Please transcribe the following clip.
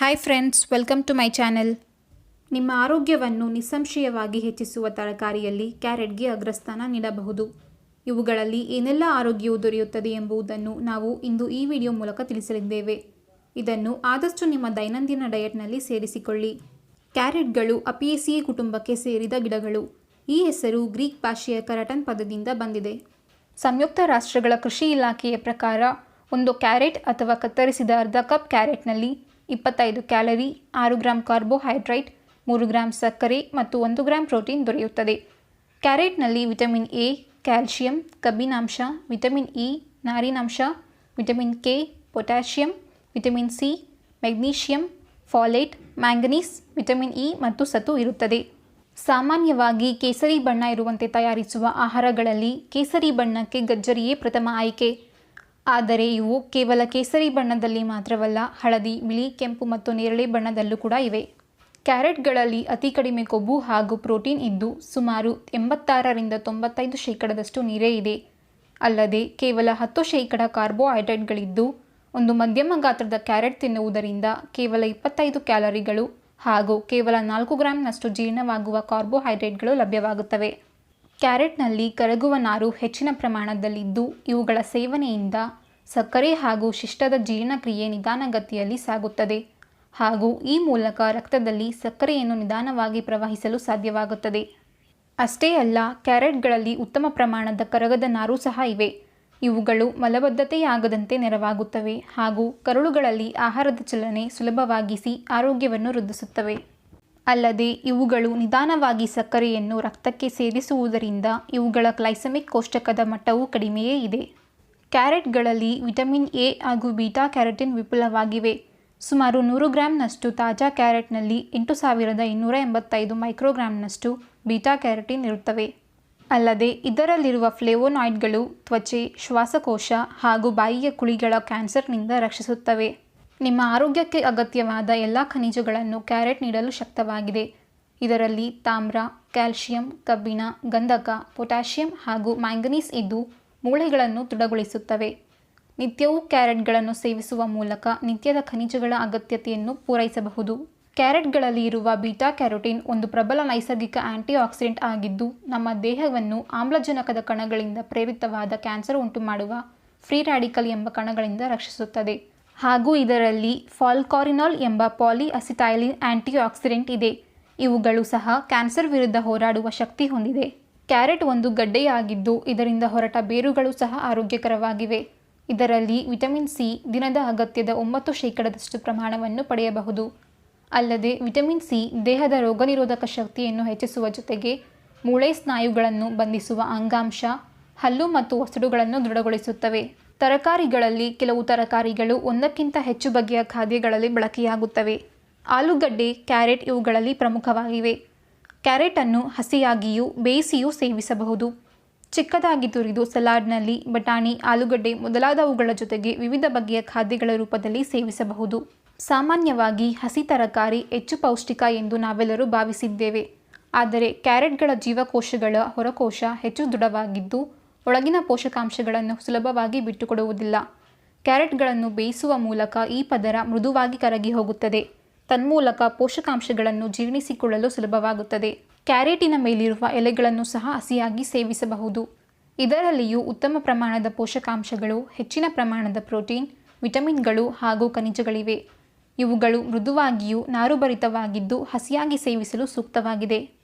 Hi friends welcome to my channel ನಿಮ್ಮ ಆರೋಗ್ಯವನ್ನು ನಿಸ್ಸಂಶಯವಾಗಿ ಹೆಚ್ಚಿಸುವ ತರಕಾರಿಯಲ್ಲಿ ಕ್ಯಾರೆಟ್ಗೆ ಅಗ್ರಸ್ಥಾನ ನೀಡಬಹುದು. ಇವುಗಳಲ್ಲಿ ಏನೆಲ್ಲ ಆರೋಗ್ಯವು ದೊರೆಯುತ್ತದೆ ಎಂಬುದನ್ನು ನಾವು ಇಂದು ಈ ವಿಡಿಯೋ ಮೂಲಕ ತಿಳಿಸಲಿದ್ದೇವೆ. ಇದನ್ನು ಆದಷ್ಟು ನಿಮ್ಮ ದೈನಂದಿನ ಡಯಟ್ನಲ್ಲಿ ಸೇರಿಸಿಕೊಳ್ಳಿ. ಕ್ಯಾರೆಟ್ಗಳು ಅಪಿಯೇಸಿಯೇ ಕುಟುಂಬಕ್ಕೆ ಸೇರಿದ ಗಿಡಗಳು. ಈ ಹೆಸರು ಗ್ರೀಕ್ ಭಾಷೆಯ ಕರಟನ್ ಪದದಿಂದ ಬಂದಿದೆ. ಸಂಯುಕ್ತ ರಾಷ್ಟ್ರಗಳ ಕೃಷಿ ಇಲಾಖೆಯ ಪ್ರಕಾರ, ಒಂದು ಕ್ಯಾರೆಟ್ ಅಥವಾ ಕತ್ತರಿಸಿದ ಅರ್ಧ ಕಪ್ ಕ್ಯಾರೆಟ್ನಲ್ಲಿ ಇಪ್ಪತ್ತೈದು ಕ್ಯಾಲರಿ, ಆರು ಗ್ರಾಂ ಕಾರ್ಬೋಹೈಡ್ರೇಟ್, ಮೂರು ಗ್ರಾಂ ಸಕ್ಕರೆ ಮತ್ತು ಒಂದು ಗ್ರಾಂ ಪ್ರೋಟೀನ್ ದೊರೆಯುತ್ತದೆ. ಕ್ಯಾರೆಟ್ನಲ್ಲಿ ವಿಟಮಿನ್ ಎ, ಕ್ಯಾಲ್ಶಿಯಂ, ಕಬ್ಬಿನಾಂಶ, ವಿಟಮಿನ್ ಇ, ನಾರಿನಾಂಶ, vitamin K, potassium, vitamin C, magnesium, folate, manganese, vitamin E ಮತ್ತು ಸತು ಇರುತ್ತದೆ. ಸಾಮಾನ್ಯವಾಗಿ ಕೇಸರಿ ಬಣ್ಣ ಇರುವಂತೆ ತಯಾರಿಸುವ ಆಹಾರಗಳಲ್ಲಿ ಕೇಸರಿ ಬಣ್ಣಕ್ಕೆ ಗಜ್ಜರಿಯೇ ಪ್ರಥಮ ಆಯ್ಕೆ. ಆದರೆ ಇವು ಕೇವಲ ಕೇಸರಿ ಬಣ್ಣದಲ್ಲಿ ಮಾತ್ರವಲ್ಲ, ಹಳದಿ, ಬಿಳಿ, ಕೆಂಪು ಮತ್ತು ನೇರಳೆ ಬಣ್ಣದಲ್ಲೂ ಕೂಡ ಇವೆ. ಕ್ಯಾರೆಟ್ಗಳಲ್ಲಿ ಅತಿ ಕಡಿಮೆ ಕೊಬ್ಬು ಹಾಗೂ ಪ್ರೋಟೀನ್ ಇದ್ದು, ಸುಮಾರು ಎಂಬತ್ತಾರರಿಂದ ತೊಂಬತ್ತೈದು ಶೇಕಡದಷ್ಟು ನೀರೇ ಇದೆ. ಅಲ್ಲದೆ, ಕೇವಲ ಹತ್ತು ಶೇಕಡ ಕಾರ್ಬೋಹೈಡ್ರೇಟ್ಗಳಿದ್ದು, ಒಂದು ಮಧ್ಯಮ ಗಾತ್ರದ ಕ್ಯಾರೆಟ್ ತಿನ್ನುವುದರಿಂದ ಕೇವಲ ಇಪ್ಪತ್ತೈದು ಕ್ಯಾಲರಿಗಳು ಹಾಗೂ ಕೇವಲ ನಾಲ್ಕು ಗ್ರಾಂನಷ್ಟು ಜೀರ್ಣವಾಗುವ ಕಾರ್ಬೋಹೈಡ್ರೇಟ್ಗಳು ಲಭ್ಯವಾಗುತ್ತವೆ. ಕ್ಯಾರೆಟ್ನಲ್ಲಿ ಕರಗುವ ನಾರು ಹೆಚ್ಚಿನ ಪ್ರಮಾಣದಲ್ಲಿದ್ದು, ಇವುಗಳ ಸೇವನೆಯಿಂದ ಸಕ್ಕರೆ ಹಾಗೂ ಶಿಷ್ಟದ ಜೀರ್ಣಕ್ರಿಯೆ ನಿಧಾನಗತಿಯಲ್ಲಿ ಸಾಗುತ್ತದೆ ಹಾಗೂ ಈ ಮೂಲಕ ರಕ್ತದಲ್ಲಿ ಸಕ್ಕರೆಯನ್ನು ನಿಧಾನವಾಗಿ ಪ್ರವಹಿಸಲು ಸಾಧ್ಯವಾಗುತ್ತದೆ. ಅಷ್ಟೇ ಅಲ್ಲ, ಕ್ಯಾರೆಟ್ಗಳಲ್ಲಿ ಉತ್ತಮ ಪ್ರಮಾಣದ ಕರಗದ ನಾರು ಸಹ ಇವೆ. ಇವುಗಳು ಮಲಬದ್ಧತೆಯಾಗದಂತೆ ನೆರವಾಗುತ್ತವೆ ಹಾಗೂ ಕರುಳುಗಳಲ್ಲಿ ಆಹಾರದ ಚಲನೆ ಸುಲಭವಾಗಿಸಿ ಆರೋಗ್ಯವನ್ನು ವೃದ್ಧಿಸುತ್ತವೆ. ಅಲ್ಲದೆ ಇವುಗಳು ನಿಧಾನವಾಗಿ ಸಕ್ಕರೆಯನ್ನು ರಕ್ತಕ್ಕೆ ಸೇರಿಸುವುದರಿಂದ ಇವುಗಳ ಗ್ಲೈಸಮಿಕ್ ಕೋಷ್ಟಕದ ಮಟ್ಟವು ಕಡಿಮೆಯೇ ಇದೆ. ಕ್ಯಾರೆಟ್ಗಳಲ್ಲಿ ವಿಟಮಿನ್ ಎ ಹಾಗೂ ಬೀಟಾ ಕ್ಯಾರೆಟಿನ್ ವಿಪುಲವಾಗಿವೆ. ಸುಮಾರು ನೂರು ಗ್ರಾಂನಷ್ಟು ತಾಜಾ ಕ್ಯಾರೆಟ್ನಲ್ಲಿ ಎಂಟು ಸಾವಿರದ ಇನ್ನೂರ ಎಂಬತ್ತೈದು ಮೈಕ್ರೋಗ್ರಾಂನಷ್ಟು ಬೀಟಾ ಕ್ಯಾರೆಟಿನ್ ಇರುತ್ತವೆ. ಅಲ್ಲದೆ ಇದರಲ್ಲಿರುವ ಫ್ಲೇವೋನಾಯ್ಡ್ಗಳು ತ್ವಚೆ, ಶ್ವಾಸಕೋಶ ಹಾಗೂ ಬಾಯಿಯ ಕುಳಿಗಳ ಕ್ಯಾನ್ಸರ್ನಿಂದ ರಕ್ಷಿಸುತ್ತವೆ. ನಿಮ್ಮ ಆರೋಗ್ಯಕ್ಕೆ ಅಗತ್ಯವಾದ ಎಲ್ಲ ಖನಿಜಗಳನ್ನು ಕ್ಯಾರೆಟ್ ನೀಡಲು ಶಕ್ತವಾಗಿದೆ. ಇದರಲ್ಲಿ ತಾಮ್ರ, ಕ್ಯಾಲ್ಶಿಯಂ, ಕಬ್ಬಿಣ, ಗಂಧಕ, ಪೊಟ್ಯಾಷಿಯಂ ಹಾಗೂ ಮ್ಯಾಂಗನೀಸ್ ಇದ್ದು ಮೂಳೆಗಳನ್ನು ದೃಢಗೊಳಿಸುತ್ತವೆ. ನಿತ್ಯವೂ ಕ್ಯಾರೆಟ್ಗಳನ್ನು ಸೇವಿಸುವ ಮೂಲಕ ನಿತ್ಯದ ಖನಿಜಗಳ ಅಗತ್ಯತೆಯನ್ನು ಪೂರೈಸಬಹುದು. ಕ್ಯಾರೆಟ್ಗಳಲ್ಲಿ ಇರುವ ಬೀಟಾ ಕ್ಯಾರೋಟಿನ್ ಒಂದು ಪ್ರಬಲ ನೈಸರ್ಗಿಕ ಆಂಟಿಆಕ್ಸಿಡೆಂಟ್ ಆಗಿದ್ದು, ನಮ್ಮ ದೇಹವನ್ನು ಆಮ್ಲಜನಕದ ಕಣಗಳಿಂದ ಪ್ರೇರಿತವಾದ ಕ್ಯಾನ್ಸರ್ ಉಂಟುಮಾಡುವ ಫ್ರೀ ರ್ಯಾಡಿಕಲ್ ಎಂಬ ಕಣಗಳಿಂದ ರಕ್ಷಿಸುತ್ತದೆ. ಹಾಗೂ ಇದರಲ್ಲಿ ಫಾಲ್ಕಾರಿನಾಲ್ ಎಂಬ ಪಾಲಿ ಅಸಿಟೈಲಿನ್ ಆಂಟಿ ಆಕ್ಸಿಡೆಂಟ್ ಇದೆ. ಇವುಗಳು ಸಹ ಕ್ಯಾನ್ಸರ್ ವಿರುದ್ಧ ಹೋರಾಡುವ ಶಕ್ತಿ ಹೊಂದಿದೆ. ಕ್ಯಾರೆಟ್ ಒಂದು ಗಡ್ಡೆಯಾಗಿದ್ದು, ಇದರಿಂದ ಹೊರಟ ಬೇರುಗಳು ಸಹ ಆರೋಗ್ಯಕರವಾಗಿವೆ. ಇದರಲ್ಲಿ ವಿಟಮಿನ್ ಸಿ ದಿನದ ಅಗತ್ಯದ ಒಂಬತ್ತು ಶೇಕಡದಷ್ಟು ಪ್ರಮಾಣವನ್ನು ಪಡೆಯಬಹುದು. ಅಲ್ಲದೆ ವಿಟಮಿನ್ ಸಿ ದೇಹದ ರೋಗನಿರೋಧಕ ಶಕ್ತಿಯನ್ನು ಹೆಚ್ಚಿಸುವ ಜೊತೆಗೆ ಮೂಳೆ ಸ್ನಾಯುಗಳನ್ನು ಬಂಧಿಸುವ ಅಂಗಾಂಶ, ಹಲ್ಲು ಮತ್ತು ಒಸಡುಗಳನ್ನು ದೃಢಗೊಳಿಸುತ್ತವೆ. ತರಕಾರಿಗಳಲ್ಲಿ ಕೆಲವು ತರಕಾರಿಗಳು ಒಂದಕ್ಕಿಂತ ಹೆಚ್ಚು ಬಗೆಯ ಖಾದ್ಯಗಳಲ್ಲಿ ಬಳಕೆಯಾಗುತ್ತವೆ. ಆಲೂಗಡ್ಡೆ, ಕ್ಯಾರೆಟ್ ಇವುಗಳಲ್ಲಿ ಪ್ರಮುಖವಾಗಿವೆ. ಕ್ಯಾರೆಟನ್ನು ಹಸಿಯಾಗಿಯೂ ಬೇಯಿಸಿಯೂ ಸೇವಿಸಬಹುದು. ಚಿಕ್ಕದಾಗಿ ತುರಿದು ಸಲಾಡ್ನಲ್ಲಿ ಬಟಾಣಿ, ಆಲೂಗಡ್ಡೆ ಮೊದಲಾದವುಗಳ ಜೊತೆಗೆ ವಿವಿಧ ಬಗೆಯ ಖಾದ್ಯಗಳ ರೂಪದಲ್ಲಿ ಸೇವಿಸಬಹುದು. ಸಾಮಾನ್ಯವಾಗಿ ಹಸಿ ತರಕಾರಿ ಹೆಚ್ಚು ಪೌಷ್ಟಿಕ ಎಂದು ನಾವೆಲ್ಲರೂ ಭಾವಿಸಿದ್ದೇವೆ. ಆದರೆ ಕ್ಯಾರೆಟ್ಗಳ ಜೀವಕೋಶಗಳ ಹೊರಕೋಶ ಹೆಚ್ಚು ದೃಢವಾಗಿದ್ದು ಒಳಗಿನ ಪೋಷಕಾಂಶಗಳನ್ನು ಸುಲಭವಾಗಿ ಬಿಟ್ಟುಕೊಡುವುದಿಲ್ಲ. ಕ್ಯಾರೆಟ್ಗಳನ್ನು ಬೇಯಿಸುವ ಮೂಲಕ ಈ ಪದರ ಮೃದುವಾಗಿ ಕರಗಿ ಹೋಗುತ್ತದೆ. ತನ್ಮೂಲಕ ಪೋಷಕಾಂಶಗಳನ್ನು ಜೀರ್ಣಿಸಿಕೊಳ್ಳಲು ಸುಲಭವಾಗುತ್ತದೆ. ಕ್ಯಾರೆಟಿನ ಮೇಲಿರುವ ಎಲೆಗಳನ್ನು ಸಹ ಹಸಿಯಾಗಿ ಸೇವಿಸಬಹುದು. ಇದರಲ್ಲಿಯೂ ಉತ್ತಮ ಪ್ರಮಾಣದ ಪೋಷಕಾಂಶಗಳು, ಹೆಚ್ಚಿನ ಪ್ರಮಾಣದ ಪ್ರೋಟೀನ್, ವಿಟಮಿನ್ಗಳು ಹಾಗೂ ಖನಿಜಗಳಿವೆ. ಇವುಗಳು ಮೃದುವಾಗಿಯೂ ನಾರುಭರಿತವಾಗಿದ್ದು ಹಸಿಯಾಗಿ ಸೇವಿಸಲು ಸೂಕ್ತವಾಗಿದೆ.